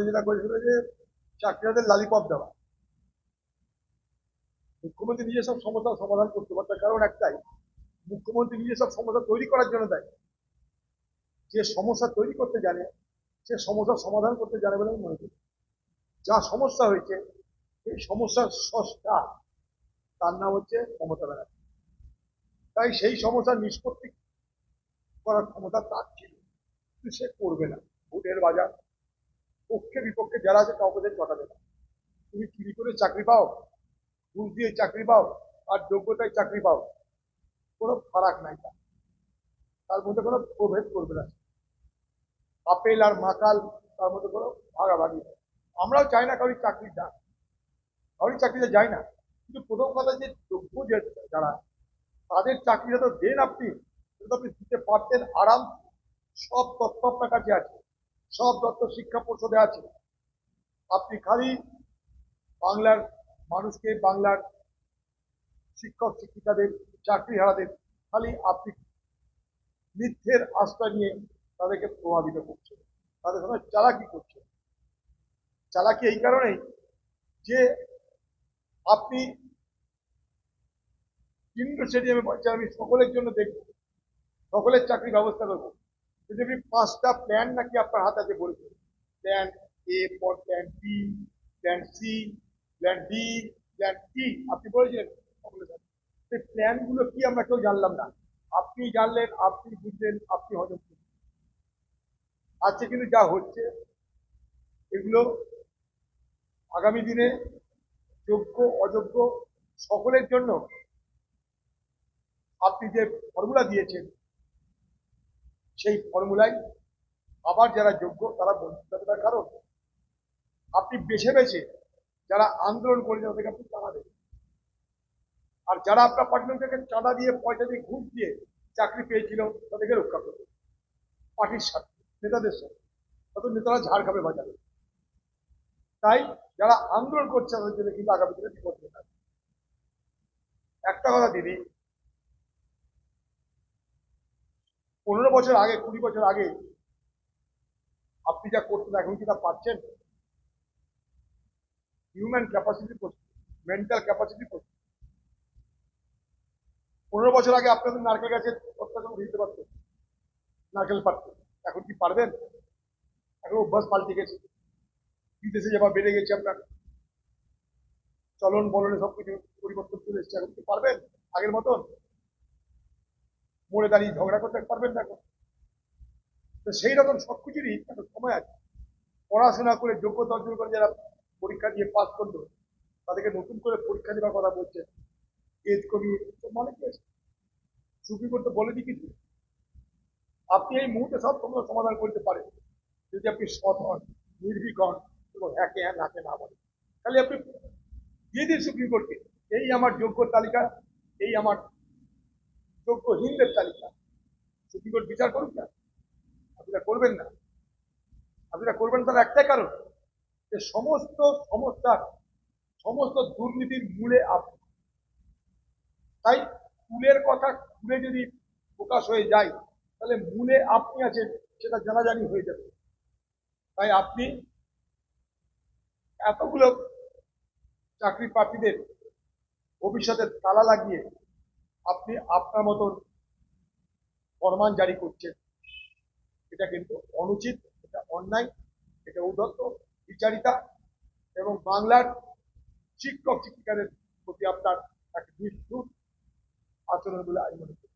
যেটা করেছিল যে চাকরিয়াদের লালিপপ দেওয়া। মুখ্যমন্ত্রী নিজে সব সমস্যার সমাধান করতে পারতার কারণ একটাই, মুখ্যমন্ত্রী নিজে সব সমস্যা তৈরি করার জন্য দেয়। যে সমস্যা তৈরি করতে জানে, সে সমস্যার সমাধান করতে জানে বলে আমি মনে করি। যা সমস্যা হয়েছে সেই সমস্যার সস্তা, তার নাম হচ্ছে মমতা ব্যানার্জি। তাই সেই সমস্যার নিষ্পত্তি করার ক্ষমতা তার ছিল। কিন্তু সে করবে না। ভোটের বাজার পক্ষে বিপক্ষে যারা আছে কাউকে চটাবে না তুমি চুরি করে চাকরি পাও, ঘুষ দিয়ে চাকরি পাও, আর যোগ্যতায় চাকরি পাও, কোনো ফারাক নাই তার। মধ্যে কোনো প্রভেদ করবে না। আপেল আর মাকাল তার মধ্যে কোনো ভাগাভাগি আমরাও চাই না কারোর চাকরি যাক। কারোর চাকরিতে যাই না। কিন্তু প্রথম কথা যে যোগ্য যে যারা, তাদের চাকরিটা তো দেন আপনি। সেটা আপনি দিতে পারতেন আরাম। সব তথ্য আপনার কাছে আছে। সব তথ্য শিক্ষা পর্ষদে আছে। আপনি খালি বাংলার মানুষকে, বাংলার শিক্ষক, শিক্ষিকাদের চাকরি হারাদের, খালি আপনি মিথ্যের আশ্রয় নিয়ে তাদেরকে প্রভাবিত করছে তাদের সঙ্গে চালাকি করছে। চালাকি এই কারণেই যে আপনি ইন্ডো স্টেডিয়ামে আমি সকলের জন্য দেখব, সকলের চাকরি ব্যবস্থা করব। আপনি পাঁচটা প্ল্যান নাকি আপনার হাতে আছে বলেছে প্ল্যান এ পর plan B plan C plan D plan E আপনি বলেছিলেন সেই প্ল্যানগুলো কি আমরা কেউ জানলাম না। আপনি জানলেন, আপনি বুঝলেন, আপনি হজম করলেন আজকে কিন্তু যা হচ্ছে, এগুলো আগামী দিনে যোগ্য, অযোগ্য সকলের জন্য আপনি যে ফর্মুলা দিয়েছেন সেই ফর্মুলায় আবার যারা যোগ্য, তারা বঞ্চিত হবে তার কারণ আপনি বেছে বেছে যারা আন্দোলন করেছেন তাদেরকে আপনি চাঁদা দেবেন। আর যারা আপনার পার্টির থেকে চাঁদা দিয়ে, পয়সা দিয়ে, ঘুষ দিয়ে চাকরি পেয়েছিল, তাদেরকে রক্ষা করবে পার্টির সাথে নেতাদের সাথে তত নেতারা ঝাড় খাবে বাজারে। তাই যারা আন্দোলন করছে, তাদের জন্য কিন্তু আগামী দিনে বিপদ একটা কথা দিদি পনেরো বছর আগে, কুড়ি বছর আগে আপনি যা করতেন এখন কি তা পাচ্ছেন? হিউম্যান ক্যাপাসিটি মেন্টাল ক্যাপাসিটি পনেরো বছর আগে আপনাদের নারকেল গাছের অত্যাচার দিতে পারতেন নারকেল পারতেন এখন কি পারবেন? এখন অভ্যাস পাল্টে গেছে। বিদেশে যাবার বেড়ে গেছে আপনার। চলন বলনে সবকিছু পরিবর্তন চলে এসছে। এখন কি পারবেন? আগের মতন? মোড়ে দাঁড়িয়ে ঝগড়া করতে পারবেন না তো সেই রকম সব সবকিছুরই একটা সময় আছে। পড়াশোনা করে যোগ্যতা অর্জন করে যারা পরীক্ষা দিয়ে পাস করল, তাদেরকে নতুন করে পরীক্ষা দেওয়ার কথা বলছে এজ কমিয়ে তো মানে কি আছে। সুপ্রিম কোর্ট তো বলে দিই কিছু। আপনি এই মুহূর্তে সব সমস্যার সমাধান করতে পারেন। যদি আপনি সৎ হন, নির্ভীক হন, এবং একে হ্যাঁ নাকে না বলেন। তাহলে আপনি দিয়ে দিন সুপ্রিম কোর্টকে এই আমার যোগ্য তালিকা, এই আমার যোগ্যহীনদের তালিকা। সুপ্রিম কোর্ট বিচার করুন না। আপনারা করবেন না। আপনারা করবেন তার একটাই কারণ, যে সমস্ত সমস্যার, সমস্ত দুর্নীতির মূলে আপনি তাই ফুলের কথা খুলে যদি প্রকাশ হয়ে যায়, তাহলে মূলে আপনি আছেন, সেটা জানাজানি হয়ে যাবে। তাই আপনি এতগুলো চাকরি প্রার্থীদের ভবিষ্যতে তালা লাগিয়ে আপনি আপনার মতন ফরমান জারি করছেন। এটা কিন্তু অনুচিত, এটা অন্যায়, এটা উদ্ধত্ত বিচারিতা এবং বাংলার শিক্ষক শিক্ষিকাদের প্রতি আপনার এক নিষ্ঠুর আচরণ বলে আমি মনে করি।